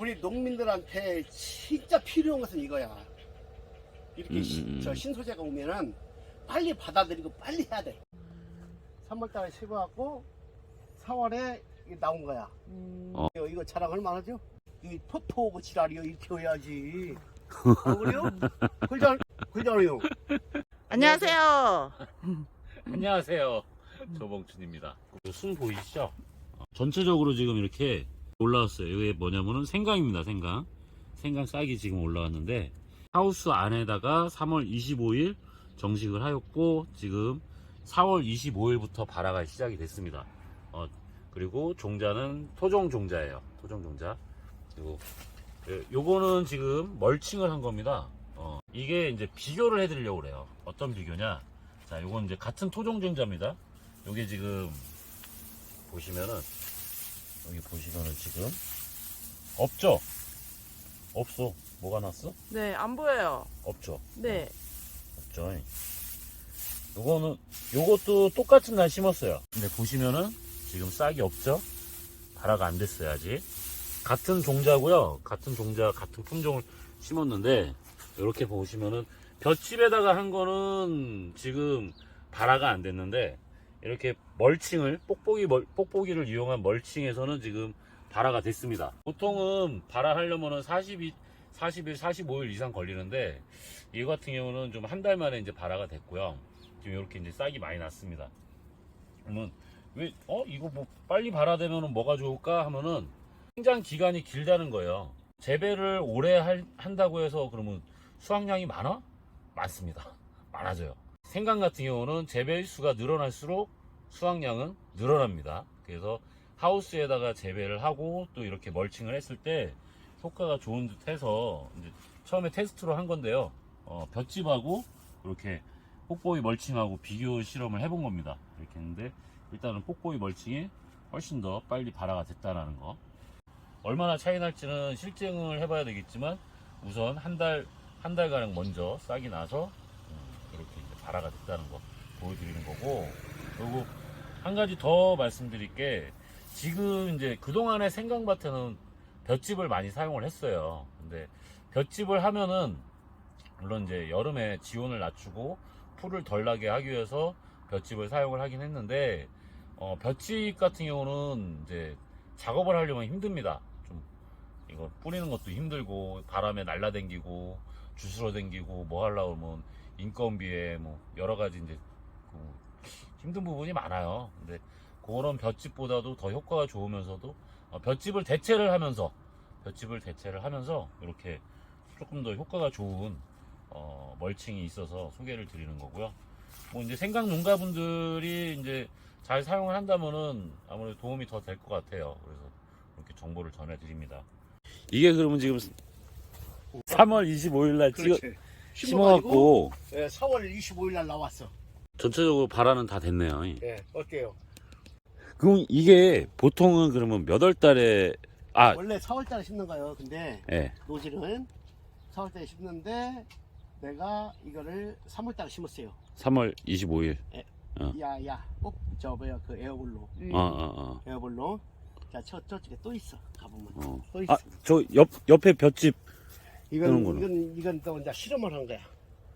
우리 농민들한테 진짜 필요한 것은 이거야. 이렇게 음, 시- 음, 음. 저 신소재가 오면은 빨리 받아들이고 빨리 해야 돼. 3월달에 심어갖고 4월에 나온 거야. 음. 어. 이거, 이거 자랑 얼마나 하죠? 이 토토고 지랄이요 이렇게 해야지. 안 그래요? 그러잖아요. 안녕하세요. 안녕하세요. 조봉춘입니다. 순 보이시죠? 전체적으로 지금 이렇게 올라왔어요. 이게 뭐냐면은 생강입니다. 생강. 생강 싹이 지금 올라왔는데 하우스 안에다가 3월 25일 정식을 하였고 지금 4월 25일부터 발화가 시작이 됐습니다. 어, 그리고 종자는 토종 종자예요. 토종 종자. 그리고 예, 요거는 지금 멀칭을 한 겁니다. 어, 이게 이제 비교를 해드리려고 그래요. 어떤 비교냐? 자, 요건 이제 같은 토종 종자입니다. 요게 지금 보시면은 여기 보시면은 지금 없죠? 없어. 뭐가 났어? 네, 안 보여요. 없죠. 네. 없죠. 요거는 요것도 똑같은 날 심었어요. 근데 보시면은 지금 싹이 없죠? 발화가 안 됐어요 아직. 같은 종자고요. 같은 종자, 같은 품종을 심었는데 이렇게 보시면은 볏집에다가 한 거는 지금 발화가 안 됐는데 이렇게 멀칭을 뽁뽁이 멀, 뽁뽁이를 이용한 멀칭에서는 지금 발화가 됐습니다. 보통은 발화하려면은 42, 40일, 45일 이상 걸리는데 이 같은 경우는 좀 한 달 만에 이제 발화가 됐고요. 지금 이렇게 이제 싹이 많이 났습니다. 그러면 왜, 어, 이거 뭐 빨리 발화되면은 뭐가 좋을까 하면은 생장 기간이 길다는 거예요. 재배를 오래 할- 한다고 해서 그러면 수확량이 많아? 많습니다. 많아져요. 생강 같은 경우는 재배 수가 늘어날수록 수확량은 늘어납니다. 그래서 하우스에다가 재배를 하고 또 이렇게 멀칭을 했을 때 효과가 좋은 듯 해서 처음에 테스트로 한 건데요. 어, 볏집하고 이렇게 뽁뽁이 멀칭하고 비교 실험을 해본 겁니다. 이렇게 했는데 일단은 뽁뽁이 멀칭이 훨씬 더 빨리 발화가 됐다는 거. 얼마나 차이 날지는 실증을 해봐야 되겠지만 우선 한 달, 한 달가량 먼저 싹이 나서 음, 이렇게 이제 발화가 됐다는 거 보여드리는 거고 그리고 한 가지 더 말씀드릴 게 지금 이제 그동안의 생강밭에는 볏짚을 많이 사용을 했어요. 근데 볏짚을 하면은 물론 이제 여름에 지온을 낮추고 풀을 덜 나게 하기 위해서 볏짚을 사용을 하긴 했는데 어, 볏짚 같은 경우는 이제 작업을 하려면 힘듭니다. 좀 이거 뿌리는 것도 힘들고 바람에 날라댕기고 주스러 댕기고 뭐 하려고 하면 인건비에 뭐 여러 가지 이제 그 힘든 부분이 많아요. 근데 그런 볏짚보다도 더 효과가 좋으면서도 어, 볏짚을 대체를 하면서 볏짚을 대체를 하면서 이렇게 조금 더 효과가 좋은 어, 멀칭이 있어서 소개를 드리는 거고요. 뭐 이제 생강 농가분들이 이제 잘 사용을 한다면은 아무래도 도움이 더 될 것 같아요. 그래서 이렇게 정보를 전해드립니다. 이게 그러면 지금 3월 25일 날 그렇지. 심어갖고 예, 4월 25일 날 나왔어. 전체적으로 발화는 다 됐네요. 예, 어때요? 그럼 이게 보통은 그러면 몇 월 달에 아, 원래 4월 달에 심는 거예요. 근데 예. 노지는 4월 달에 심는데 내가 이거를 3월 달에 심었어요. 3월 25일. 어. 야야, 꼭저 뭐야 그 에어블로, 음. 어, 어, 어. 에어블로. 자, 저 저쪽에 또 있어. 가보면 어. 또 있어. 아, 저 옆 옆에 볏짚 이건 그런 이건 이건 또 이제 실험을 한 거야.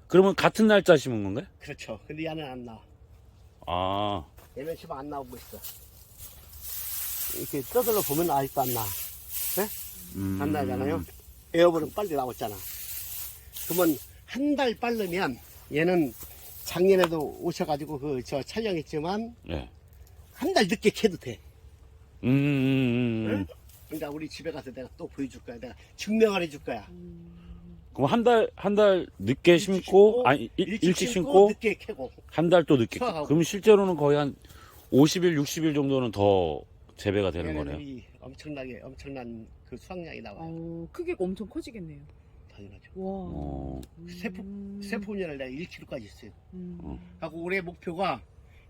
그러면 같은 날짜 심은 건가요? 그렇죠. 근데 얘는 안 나와. 아. 얘는 지금 안 나오고 있어. 이렇게 떠들러 보면 아직도 안 나. 음. 안 나잖아요. 에어블은 빨리 나왔잖아. 그러면 한 달 빠르면 얘는 작년에도 오셔가지고 그 저 촬영했지만 예. 한달 늦게 캐도 돼. 음, 음, 음. 응? 그러니까 우리 집에 가서 내가 또 보여줄 거야. 내가 증명을 해줄 거야. 그럼 한 달 한 달 늦게 일찍 심고 심고, 아니 일, 일찍, 심고 늦게 캐고. 한 달 또 늦게. 수확하고. 그럼 실제로는 거의 한 50일, 60일 정도는 더 재배가 되는 거네요. 엄청나게 엄청난 그 수확량이 나와요. 어, 크기가 엄청 커지겠네요. 당연하죠. 와. 어. 세포 음. 세포년을 내가 1kg까지 있어요. 음. 어. 하고 올해 목표가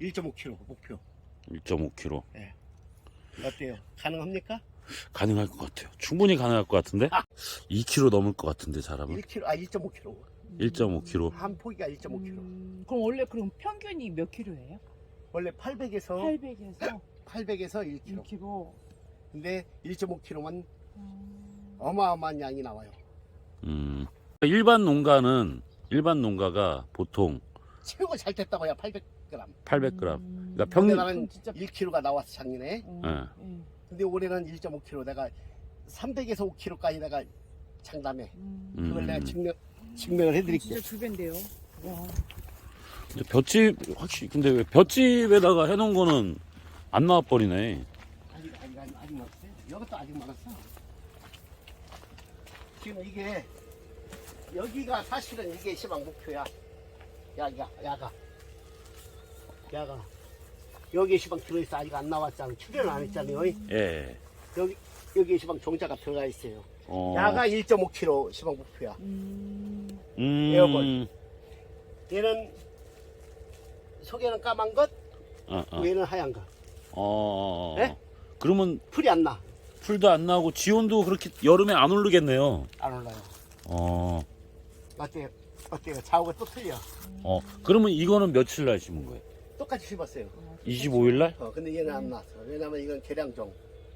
1.5kg 목표. 1.5kg. 어때요? 가능합니까? 가능할 것 같아요. 충분히 가능할 것 같은데? 2kg 넘을 것 같은데 잘하면 1kg 아 1.5kg. 1.5kg. 한 포기가 1.5kg. 음, 그럼 원래 그럼 평균이 몇 킬로예요? 원래 800에서 800에서 800 에서 1kg. 1kg. 근데 1.5kg만 어마어마한 양이 나와요. 음. 일반 농가는 일반 농가가 보통 최고 잘 됐다고 야 800g. 800g. 음. 그러니까 평- 근데 나는 진짜 1kg가 나왔어 작년에. 어, 예. 예. 근데 올해는 1.5kg 내가 300에서 5kg까지 내가 장담해. 음. 음. 그걸 내가 증명 증명을 해드릴게. 진짜 두 배인데요. 와. 근데 볏짚 확실히 근데 왜 볏짚에다가 해놓은 거는 안 나와 버리네. 아직 아직 아직 아직 많았어요. 이것도 아직 많았어. 지금 이게 여기가 사실은 이게 시방 목표야. 야야 야가 야가 여기 시방 들어있어 아직 안 나왔잖아. 출연 안 했잖아요. 예. 여기 여기 시방 종자가 들어가 있어요. 어. 야가 1.5kg 시방 목표야. 음. 음. 에어볼. 얘는 속에는 까만 것, 어, 어. 위에는 하얀 것. 어. 네? 그러면 풀이 안 나. 풀도 안 나오고 지온도 그렇게 여름에 안 오르겠네요. 안 올라요. 어. 어때요? 어때요? 좌우가 또 틀려. 어. 그러면 이거는 며칠 날 심은 거예요? 똑같이 씹었어요. 25일 날? 어, 근데 얘는 안 나왔어. 왜냐면 이건 계량종.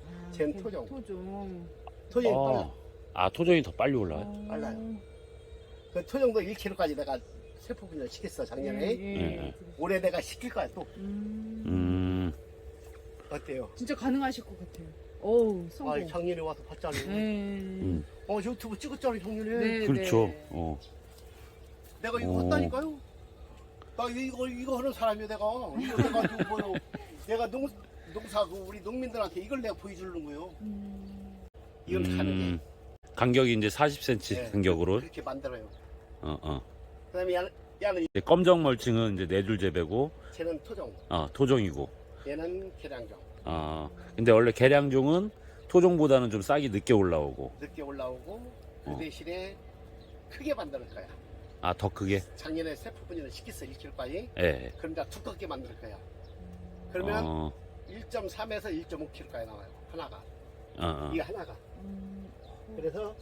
아, 쟤는 그 토종. 토종. 토종이 어. 빨라. 아, 토종이 더 빨리 올라요? 어. 빨라요. 그 토종도 1kg까지 내가 세포 분열 시켰어, 작년에. 예, 예. 예. 올해 내가 시킬 거야, 또. 음. 음. 어때요? 진짜 가능하실 것 같아요. 어우, 성공. 아, 작년에 와서 봤잖아. 네. 음. 어, 유튜브 찍었잖아, 작년에. 네, 그렇죠. 네. 어. 내가 이거 오. 했다니까요. 나 이거, 이거 하는 사람이야, 내가. 이거 내가 뭐요. 내가 농, 농사, 그 우리 농민들한테 이걸 내가 보여주는 거예요. 음. 가능해. 음. 간격이 이제 40cm 네. 간격으로. 그렇게 만들어요. 어, 어. 그 다음에 야는, 야는 이제 검정 멀칭은 이제 네줄 재배고, 쟤는 토종. 어, 토종이고. 얘는 계량종. 어. 근데 원래 개량종은 토종보다는 좀 싹이 늦게 올라오고. 늦게 올라오고 그 어. 대신에 크게 만들 거야. 아, 더 크게? 작년에 세포 분열을 시켰어 1kg까지. 예. 그럼 이제 두껍게 만들 거야. 그러면 어, 1.3에서 1.5kg까지 나와요. 하나가. 어, 어. 이게 하나가. 음. 그래서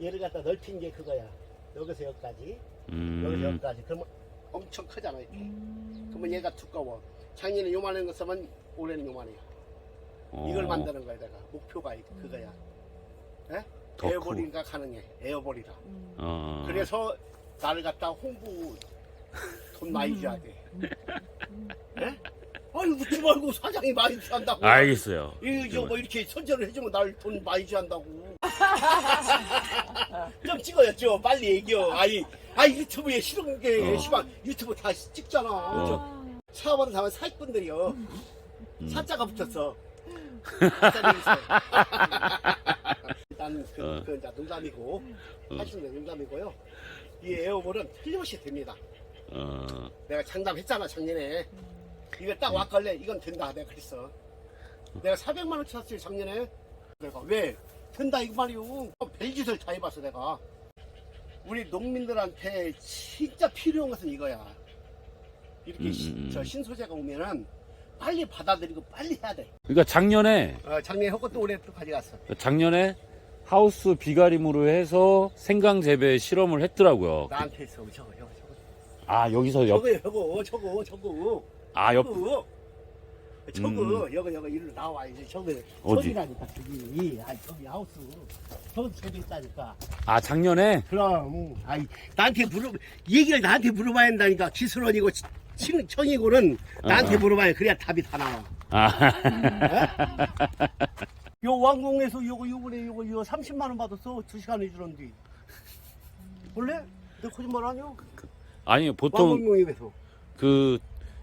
얘를 갖다 넓힌 게 그거야. 여기서 여기까지. 여기서 음. 여기까지. 그러면 엄청 크잖아. 이렇게. 음. 그러면 얘가 두꺼워. 작년에 요만한 거 쓰면 올해는 요만해요. 어, 이걸 만드는 거야 내가. 목표가 이- 그거야. 더 크고. 에어볼이니까 가능해. 에어볼이라. 음. 어. 그래서 나를 갖다 홍보 돈 많이 줘야 돼. 예? 아니 웃지 말고 사장이 많이 준다고. 알겠어요. 이거 뭐 이렇게 선전을 해주면 날돈 많이 준다고. 좀 찍어요, 좀 빨리 얘기요. 아니, 아 유튜브에 싫은 게 어. 시방 유튜브 다 찍잖아. 어. 사업하는 사람 사기꾼들이요. 음. 사자가 붙었어. 사자가 있어요. 일단 그, 어. 그 이제 농담이고 어. 하시는 농담이고요. 이 에어볼은 틀림없이 됩니다. 어. 내가 장담했잖아 작년에. 이거 딱 왔걸래 이건 된다 내가 그랬어. 내가 400만 원 쳤어요 작년에. 내가 왜 된다 이거 말이오. 별짓을 다 해봤어 내가. 우리 농민들한테 진짜 필요한 것은 이거야. 이렇게 음, 시- 음, 음. 저 신소재가 오면은 빨리 받아들이고 빨리 해야 돼. 그러니까 작년에 어, 작년에 하고 또 올해 또 가져갔어. 작년에 하우스 비가림으로 해서 생강 재배 실험을 했더라고요. 나한테 있어 저거 저거 저거. 아 여기서 옆, 저거 저거 저거 저거. 아 옆, 저거. 저거 음. 여기 여기 일로 나와 이제 저기 어디? 저기라니까 저기 아 저기 하우스 저기 저기 있다니까 아 작년에 그럼 아이 나한테 물어 얘기를 나한테 물어봐야 한다니까 기술원이고 치- 친 청이고는 나한테 어. 물어봐야 그래야 답이 다 나와 아 요 왕궁에서 요거 요번에 요거 요 30만 원 받았어 두 시간 해주는데 원래 내 거짓말 아니야 아니 보통 왕궁용에서 그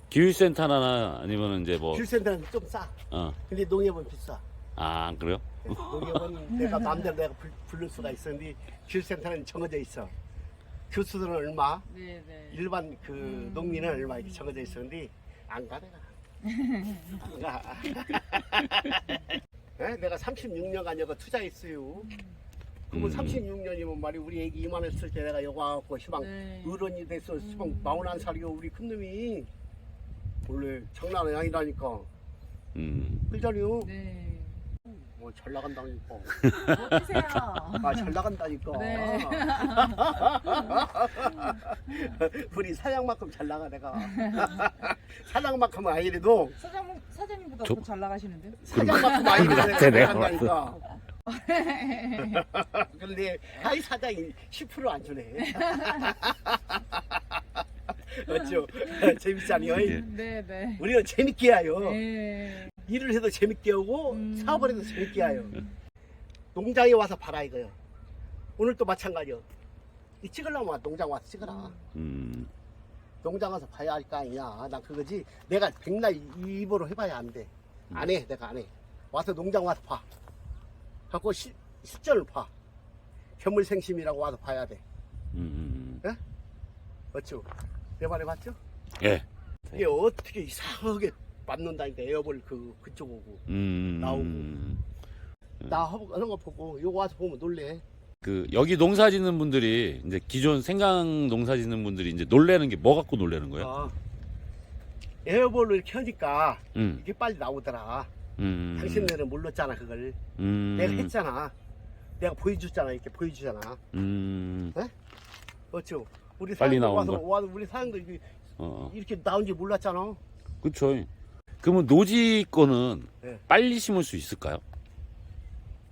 기후센터나 아니면 이제 뭐 귤센터는 좀 싸 어. 근데 농협은 비싸 아 그래요? 농협은 내가 마음대로 내가 불, 부를 수가 있었는데 귤센터는 정해져 있어. 교수들은 얼마, 네, 네. 일반 그 농민은 얼마 이렇게 정해져 있었는데 안가 내가. 안 가. 에? 내가 36년간 여기 투자했어요. 그러면 음. 36년이면 말이 우리 애기 이만했을 때 내가 여기 와갖고 시방 네. 어른이 됐어 시방 마흔한 살이요 우리 큰놈이 원래 장난이 아니라니까 음. 그자리요 네. 뭐잘 나간다니까 어떠세요? 아 잘 나간다니까 네. 우리 사장만큼 잘 나가 내가 사장만큼은 아니래도 사장 사장님보다 저- 더 잘 나가시는데? 사장만큼 아니래도 같아, 내가 간다니까 근데 하이 사장이 10%안 주네. 맞죠? 재밌잖아요. 예. 네 네. 우리는 재밌게 해요. 네. 일을 해도 재밌게 하고 음. 사업을 해도 재밌게 해요. 농장에 와서 봐라 이거요. 오늘 또 마찬가지요. 이 찍으려면 농장 와서 찍어라. 음, 농장 와서 봐야 할 거 아니냐. 난 그거지. 내가 백날 입으로 해봐야 안 돼. 안 해. 내가 안 해. 와서 농장 와서 봐. 갖고 시, 실전을 봐. 견물생심이라고 와서 봐야 돼. 음, 맞죠? 내 말에 맞죠? 예. 이게 어떻게 이상하게 맞는다니까 에어볼 그 그쪽 오고 음, 나오고. 나 하고 하는 거 보고 요거 와서 보면 놀래. 그 여기 농사 짓는 분들이 이제 기존 생강 농사 짓는 분들이 이제 놀래는 게 뭐 갖고 놀래는 거예요? 아, 에어볼을 이렇게 하니까 음, 이게 빨리 나오더라. 음, 당신네는 몰랐잖아 그걸. 음, 내가 했잖아. 내가 보여줬잖아 이렇게 보여주잖아. 음, 그렇죠. 우리 빨리 사장도 나오는 와서 와서 우리 사장도 이게 어, 이렇게 나온지 몰랐잖아. 그쵸. 그러면 노지 거는 네. 빨리 심을 수 있을까요?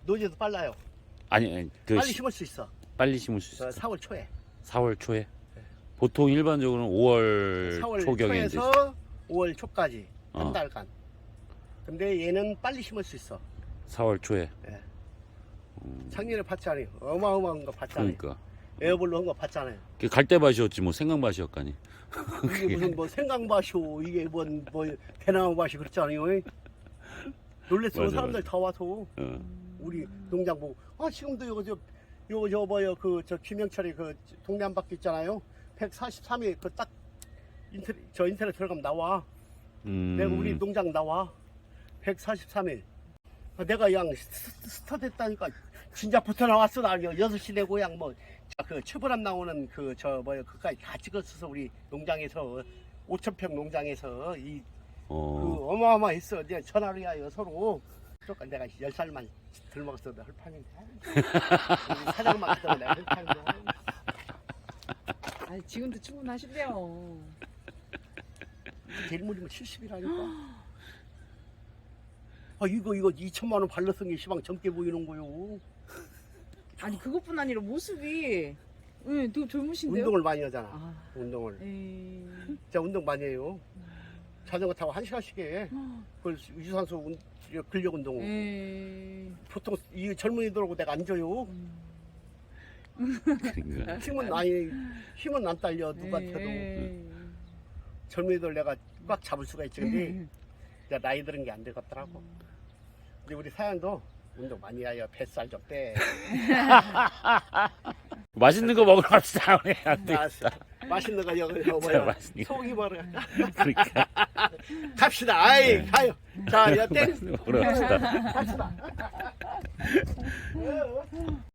노지도 빨라요. 아니, 아니 그 빨리 시- 심을 수 있어. 빨리 심을 수저 있을까요? 4월 초에. 4월 초에. 보통 일반적으로는 5월 4월 초경에 이제 초에서 5월 초까지 한 어. 달간. 근데 얘는 빨리 심을 수 있어. 4월 초에. 예. 음, 작년에 봤잖아요. 어마어마한 거 봤잖아요. 그러니까 에어볼로 한 거 봤잖아요. 그 갈대밭이었지 뭐 생강밭이었까니. 이게 무슨 뭐 생강밭이오 이게 뭔뭐 대나무밭이 그렇잖아요. 놀랬어 맞아, 사람들 맞아. 다 와서 어. 우리 농장 보고 아 지금도 이거 저 요거 저 뭐요 그 저 김영철이 그 동네 한 바퀴 있잖아요. 143일 그딱 인터넷 저 인터넷 들어가면 나와. 음, 내가 우리 농장 나와. 143일. 아, 내가 스- 스타 됐다니까 진짜 붙어 나왔어. 나 6시 내 고향 뭐그 추불함 나오는 그 저 뭐야 그까지 다 찍었어서 우리 농장에서 5천 평 농장에서 이그 어, 어마어마했어. 이제 전화를 해요 서로. 그러니까 내가 10살만 덜 먹었어도 헐판인데. 사장만 했던 내가 헐판인데. 아 지금도 충분하신데요. 제일 무리면 70이라니까. 아 이거 이거 2천만 원 발랐은 게 시방 젊게 보이는 거요 아니 그것뿐 아니라 모습이 응, 더 젊으신데요? 운동을 많이 하잖아 아, 운동을. 에이. 진짜 운동 많이 해요. 자전거 타고 한 시간씩 해 그걸 유산소 운- 근력 운동. 에이. 보통 이 젊은이들하고 내가 안 줘요. 그러니까. 힘은 아니 힘은 안 딸려 태도 에이. 젊은이들 내가 꽉 잡을 수가 있지 근데. 이제 나이 들은 게안 되겠더라고. 근데 우리 사연도 운동 많이 해요 뱃살 좀 빼 맛있는 거 먹으러 갑시다. 우리 안 돼. 맛있는 거 여기 진짜 뭐야 맛있는 거. 소고기 먹으러 그러니까 갑시다 아이 네. 가요 자 이제 땡 맛있는 거 먹으러 갑시다. 갑시다